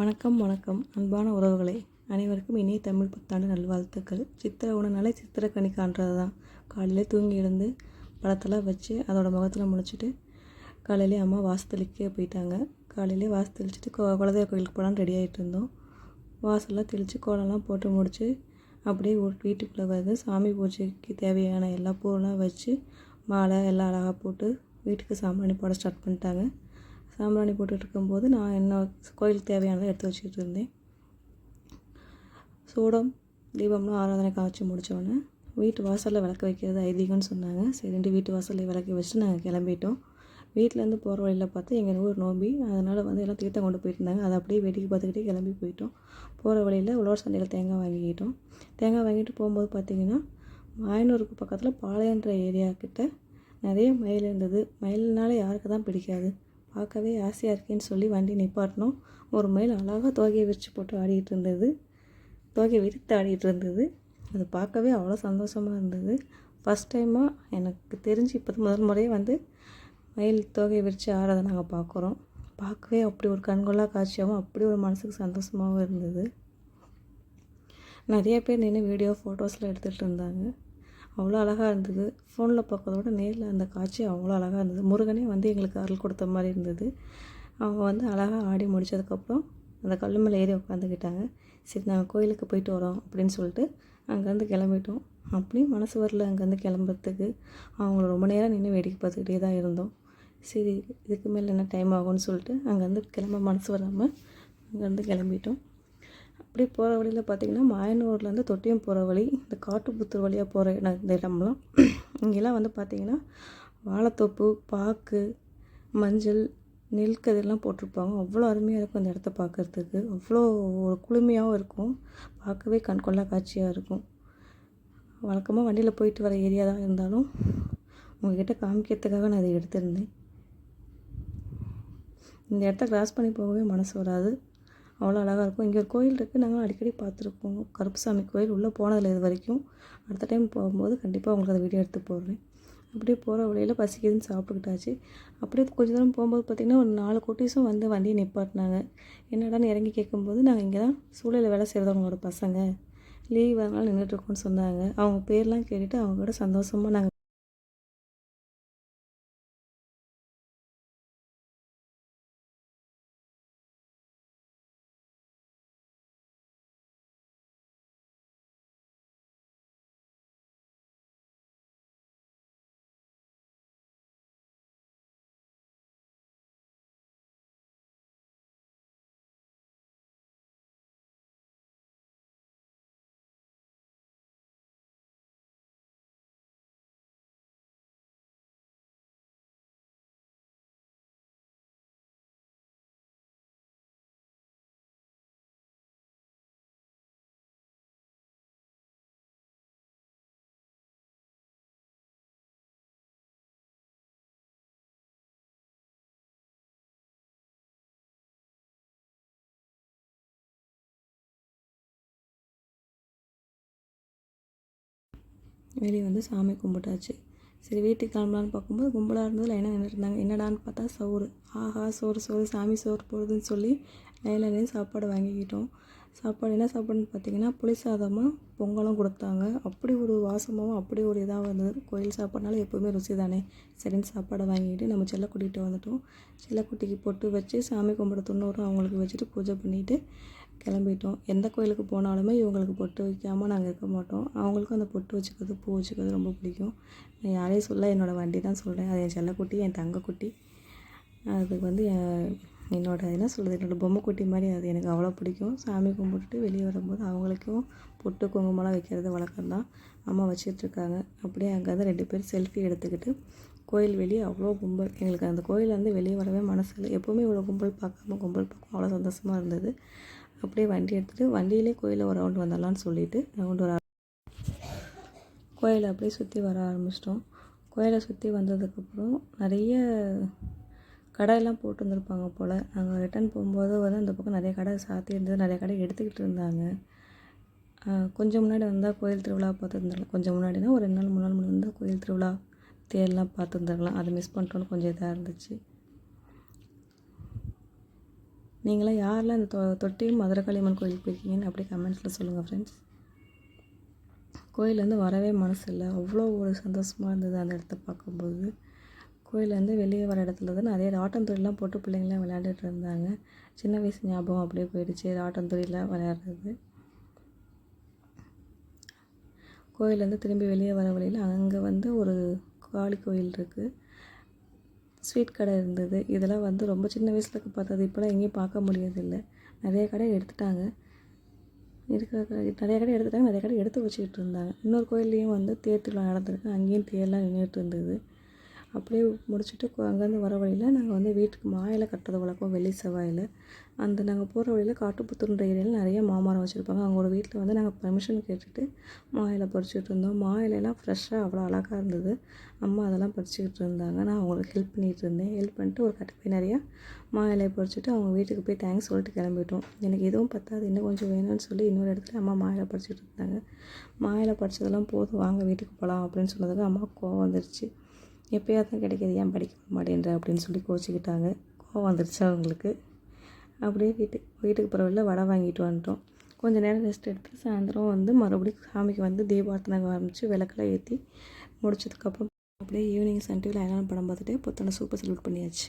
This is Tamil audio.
வணக்கம் வணக்கம். அன்பான உறவுகளே அனைவருக்கும் இனிய தமிழ் புத்தாண்டு நல்வாழ்த்துக்கள். சித்திரை உணவுனாலே சித்திரை கனி காண்றது தான் காலையில் தூங்கி எழுந்து பழத்தெல்லாம் வச்சு அதோட முகத்தில் முடிச்சுட்டு காலையிலே அம்மா வாசத்தளிக்கே போயிட்டாங்க. காலையிலே வாசல் தெளிச்சிட்டு கொ குலதெய்வ கோயிலுக்கு போகலான்னு ரெடி ஆகிட்டு இருந்தோம். வாசல்லாம் தெளித்து கோலம்லாம் போட்டு முடித்து அப்படியே வீட்டுக்குள்ளே வந்து சாமி பூஜைக்கு தேவையான எல்லா பூவெல்லாம் வச்சு மாலை எல்லாம் அழகாக போட்டு வீட்டுக்கு சாம்பிராணி போட ஸ்டார்ட் பண்ணிட்டாங்க. சாம்பிராணி போட்டுட்டு இருக்கும்போது நான் என்ன கோயிலுக்கு தேவையானதை எடுத்து வச்சுக்கிட்டு இருந்தேன் சூடம் தீபம்லாம் ஆராதனை காய்ச்சி முடித்தோடனே வீட்டு வாசலில் விளக்கு வைக்கிறது ஐதீகம்னு சொன்னாங்க. சரின்ட்டு வீட்டு வாசலில் விளக்கு வச்சுட்டு நாங்கள் கிளம்பிட்டோம். வீட்டிலேருந்து போகிற வழியில் பார்த்து எங்கள் ஊர் நோம்பி அதனால் வந்து எல்லாம் தீர்த்தம் கொண்டு போயிட்டு இருந்தாங்க அதை அப்படியே வேடிக்கை பார்த்துக்கிட்டே கிளம்பி போயிட்டோம். போகிற வழியில் உழவர் சந்தையில் தேங்காய் வாங்கிக்கிட்டோம். தேங்காய் வாங்கிட்டு போகும்போது பார்த்திங்கன்னா மாயனூருக்கு பக்கத்தில் பாளையன்ற ஏரியா கிட்ட நிறைய மயில் இருந்தது. மயில்னால யாருக்கு தான் பிடிக்காது. பார்க்கவே ஆசையாக இருக்கேன்னு சொல்லி வண்டி நிப்பாட்டினோம் ஒரு மயில் அழகாக தோகையை விரித்து போட்டு ஆடிட்டு இருந்தது. தோகையை விரித்து ஆடிட்டு இருந்தது. அது பார்க்கவே அவ்வளோ சந்தோஷமாக இருந்தது. ஃபஸ்ட் டைமாக எனக்கு தெரிஞ்சு இப்போ முதல் முறையே வந்து மயில் தோகையை விரித்து ஆடுறதை நாங்கள் பார்க்குறோம். பார்க்கவே அப்படி ஒரு கண்கொள்ளா காட்சியாகவும் அப்படி ஒரு மனசுக்கு சந்தோஷமாகவும் இருந்தது. நிறைய பேர் நின்று வீடியோ ஃபோட்டோஸ்லாம் எடுத்துகிட்டு இருந்தாங்க. அவ்வளோ அழகாக இருந்தது. ஃபோனில் பார்க்கறத விட நேரில் அந்த காட்சி அவ்வளோ அழகாக இருந்தது. முருகனே வந்து எங்களுக்கு அருள் கொடுத்த மாதிரி இருந்தது. அவங்க வந்து அழகாக ஆடி முடிச்சதுக்கப்புறம் அந்த கல் மேலே ஏறி உட்காந்துக்கிட்டாங்க சரி நாங்கள் கோயிலுக்கு போயிட்டு வரோம் அப்படின்னு சொல்லிட்டு அங்கேருந்து கிளம்பிட்டோம். அப்படியும் மனசு வரல அங்கேருந்து கிளம்புறதுக்கு. அவங்கள ரொம்ப நேரம் நின்று வேடிக்கை பார்த்துக்கிட்டே தான் இருந்தோம். சரி இதுக்கு மேலே என்ன டைம் ஆகும்னு சொல்லிட்டு அங்கேருந்து கிளம்ப மனசு வராமல் அங்கேருந்து கிளம்பிட்டோம். அப்படியே போகிற வழியில் பார்த்தீங்கன்னா மாயனூர்லேருந்து தொட்டியம் போகிற வழி இந்த காட்டுப்புத்தூர் வழியாக போகிற இடம் இந்த இடம்லாம். இங்கெல்லாம் வந்து பார்த்திங்கன்னா வாழைத்தோப்பு பாக்கு மஞ்சள் நெல் கதிரெலாம் போட்டிருப்பாங்க. அவ்வளோ அருமையாக இருக்கும் அந்த இடத்த பார்க்குறதுக்கு அவ்வளோ ஒரு குளுமையாகவும் இருக்கும். பார்க்கவே கண்கொள்ளா காட்சியாக இருக்கும். வழக்கமாக வண்டியில் போயிட்டு வர ஏரியா தான் இருந்தாலும் உங்ககிட்ட காமிக்கிறதுக்காக நான் இதை எடுத்திருந்தேன். இந்த இடத்த கிராஸ் பண்ணி போகவே மனசு வராது. அவ்வளோ அழகாக இருக்கும். இங்கே ஒரு கோயில் இருக்குது நாங்கள் அடிக்கடி பார்த்துருப்போம். கருப்புசாமி கோயில் உள்ளே போனதில் இது வரைக்கும். அடுத்த டைம் போகும்போது கண்டிப்பாக உங்களுக்கு அந்த வீடியோ எடுத்து போடுறேன். அப்படியே போகிற வழியில் பசிக்குதுன்னு சாப்பிட்டுக்கிட்டாச்சு. அப்படியே கொஞ்ச தூரம் போகும்போது பார்த்திங்கன்னா ஒரு நாலு குட்டீஸும் வந்து வண்டியை நிப்பாட்டினாங்க. என்னடான்னு இறங்கி கேட்கும்போது நாங்கள் இங்கே தான் சூழலில் வேலை செய்கிறவங்களோட பசங்க. லீவ் அதனால் நின்றுட்டுருக்கோன்னு சொன்னாங்க. அவங்க பேர்லாம் கேட்டுட்டு அவங்க கூட சந்தோஷமாக நாங்கள் வெளியே வந்து சாமி கும்பிட்டாச்சு. சரி வீட்டுக்கு கிளம்பலான்னு பார்க்கும்போது கும்பலாக இருந்தது லைனாக நின்றுட்டு இருந்தாங்க என்னடான்னு பார்த்தா சோறு. ஆஹா சோறு சோறு சாமி சோறு போடுதுன்னு சொல்லி லைனில் நின்று சாப்பாடு வாங்கிக்கிட்டோம். சாப்பாடு என்ன சாப்பாடுன்னு பார்த்தீங்கன்னா புளி பொங்கலும் கொடுத்தாங்க. அப்படி ஒரு வாசமாகவும் அப்படி ஒரு இதாக இருந்தது. கோயில் சாப்பாடுனால எப்போவுமே ருசி தானே. சரின்னு சாப்பாடை வாங்கிட்டு நம்ம செல்லக்குட்டிகிட்ட வந்துட்டோம். செல்லக்குட்டிக்கு பொட்டு வச்சு சாமி கும்பிட தொண்ணூறும் அவங்களுக்கு வச்சுட்டு பூஜை பண்ணிவிட்டு கிளம்பிட்டோம். எந்த கோயிலுக்கு போனாலுமே இவங்களுக்கு பொட்டு வைக்காமல் நாங்கள் இருக்க மாட்டோம். அவங்களுக்கும் அந்த பொட்டு வச்சுக்கிறது பூ வச்சுக்கிறது ரொம்ப பிடிக்கும். நான் யாரையும் சொல்ல என்னோடய வண்டி தான் சொல்கிறேன் அது என் செல்லக்குட்டி என் தங்கக்குட்டி. அதுக்கு வந்து என் என்னோட என்ன சொல்கிறது என்னோடய பொம்மைக்குட்டி மாதிரி அது எனக்கு அவ்வளோ பிடிக்கும். சாமி கும்பிட்டுட்டு வெளியே வரும்போது அவங்களுக்கும் பொட்டு குங்குமம்லாம் வைக்கிறது வழக்கம் தான். அம்மா வச்சிட்ருக்காங்க அப்படியே அங்கேருந்து ரெண்டு பேரும் செல்ஃபி எடுத்துக்கிட்டு கோயில் வெளியே அவ்வளோ கும்பல். எங்களுக்கு அந்த கோயிலேருந்து வெளியே வரவே மனசு இல்லை. எப்போவுமே இவ்வளோ கும்பல் பார்க்காம கும்பல் பார்க்கும். அவ்வளோ சந்தோஷமாக இருந்தது. அப்படியே வண்டி எடுத்துகிட்டு வண்டியிலே கோயிலை ஒரு ரவுண்டு வந்துடலான்னு சொல்லிட்டு ரவுண்டு வர கோயிலை அப்படியே சுற்றி வர ஆரம்பிச்சிட்டோம். கோயிலை சுற்றி வந்ததுக்கப்புறம் நிறைய கடையெல்லாம் போட்டு வந்திருப்பாங்க போல். நாங்கள் ரிட்டர்ன் போகும்போது வந்து அந்த பக்கம் நிறைய கடை சாத்தி இருந்தது. நிறைய கடை எடுத்துக்கிட்டு இருந்தாங்க. கொஞ்சம் முன்னாடி வந்தால் கோயில் திருவிழா பார்த்துருந்துருக்கலாம். கொஞ்சம் முன்னாடினா ஒரு ரெண்டு நாள் மூணு நாள் முன்னாடி வந்தால் கோயில் திருவிழா தேர்லாம் பார்த்துருந்துருக்கலாம். அதை மிஸ் பண்ணிட்டோன்னு கொஞ்சம் இதாக இருந்துச்சு. நீங்களாம் யாரெல்லாம் இந்த தொ தொட்டி மதுரகாளியம்மன் கோயிலுக்கு போயிருக்கீங்கன்னு அப்படியே கமெண்ட்ஸில் சொல்லுங்கள் ஃப்ரெண்ட்ஸ் கோயிலேருந்து வரவே மனசு இல்லை அவ்வளோ ஒரு சந்தோஷமாக இருந்தது அந்த இடத்த பார்க்கும்போது. கோயிலேருந்து வெளியே வர இடத்துல தான் நிறைய ராட்டந்தொழிலாம் போட்டு பிள்ளைங்களாம் விளையாண்டுட்டு இருந்தாங்க. சின்ன வயசு ஞாபகம் அப்படியே போயிடுச்சு ராட்டந்தொழிலாம் விளையாடுறது. கோயிலேருந்து திரும்பி வெளியே வர வழியில் அங்கே வந்து ஒரு காளி கோயில் இருக்குது ஸ்வீட் கடை இருந்தது. இதெல்லாம் வந்து ரொம்ப சின்ன வயசில் பார்த்தது. இப்போலாம் எங்கேயும் பார்க்க முடியறதில்ல. நிறைய கடை எடுத்துட்டாங்க. இருக்கிற கடை நிறைய கடை எடுத்துட்டாங்க. நிறைய கடை எடுத்து வச்சுக்கிட்டு இருந்தாங்க. இன்னொரு கோயில்லையும் வந்து தேர் திருவிழா நடந்திருக்கு. அங்கேயும் தேர்லாம் நின்றுட்டு இருந்தது. அப்படியே முடிச்சுட்டு அங்கேருந்து வர வழியில் நாங்கள் வந்து வீட்டுக்கு மாயிலை கட்டுறது வழக்கம் வெள்ளி செவ்வாயில். அந்த நாங்கள் போகிற வழியில் காட்டுப்புத்தூர்ன்ற ஏரியாவில் நிறைய மாமரம் வச்சுருப்பாங்க. அவங்களோட வீட்டில் வந்து நாங்கள் பெர்மிஷன் கேட்டுட்டு மாயிலை பறிச்சுட்டு இருந்தோம். மாயிலெல்லாம் ஃப்ரெஷ்ஷாக அவ்வளோ அழகாக இருந்தது. அம்மா அதெல்லாம் பறிச்சுக்கிட்டு இருந்தாங்க. நான் அவங்களுக்கு ஹெல்ப் பண்ணிகிட்டு இருந்தேன். ஹெல்ப் பண்ணிட்டு ஒரு கட்டு போய் நிறையா மா இலையை பறிச்சுட்டு அவங்க வீட்டுக்கு போய் தேங்க்ஸ் சொல்லிட்டு கிளம்பிட்டோம். எனக்கு எதுவும் பத்தாது. இன்னும் கொஞ்சம் வேணும்னு சொல்லி இன்னொரு இடத்துல அம்மா மா பறிச்சுட்டு இருந்தாங்க. மா பறிச்சதெல்லாம் போதும். வாங்க வீட்டுக்கு போகலாம் அப்படின்னு சொன்னதுக்கு அம்மா கோவம் வந்துருச்சு. எப்போயாவது தான் கிடைக்கிது ஏன் படிக்க மாட்டேன்ற அப்படின்னு சொல்லி கோச்சிக்கிட்டாங்க. கோவம் வந்துருச்சு அவங்களுக்கு? அப்படியே வீட்டுக்கு வீட்டுக்கு பரவாயில்ல வடை வாங்கிட்டு வந்துட்டோம். கொஞ்ச நேரம் ரெஸ்ட் எடுத்து சாயந்தரம் வந்து மறுபடியும் சாமிக்கு வந்து தீபார்த்தனை ஆரம்பித்து விளக்கெல்லாம் ஏற்றி முடிச்சதுக்கப்புறம் அப்படியே ஈவினிங் சன் டிவியில் அயலான படம் பார்த்துட்டு புத்தனை சூப்பர் செலக்ட் பண்ணியாச்சு.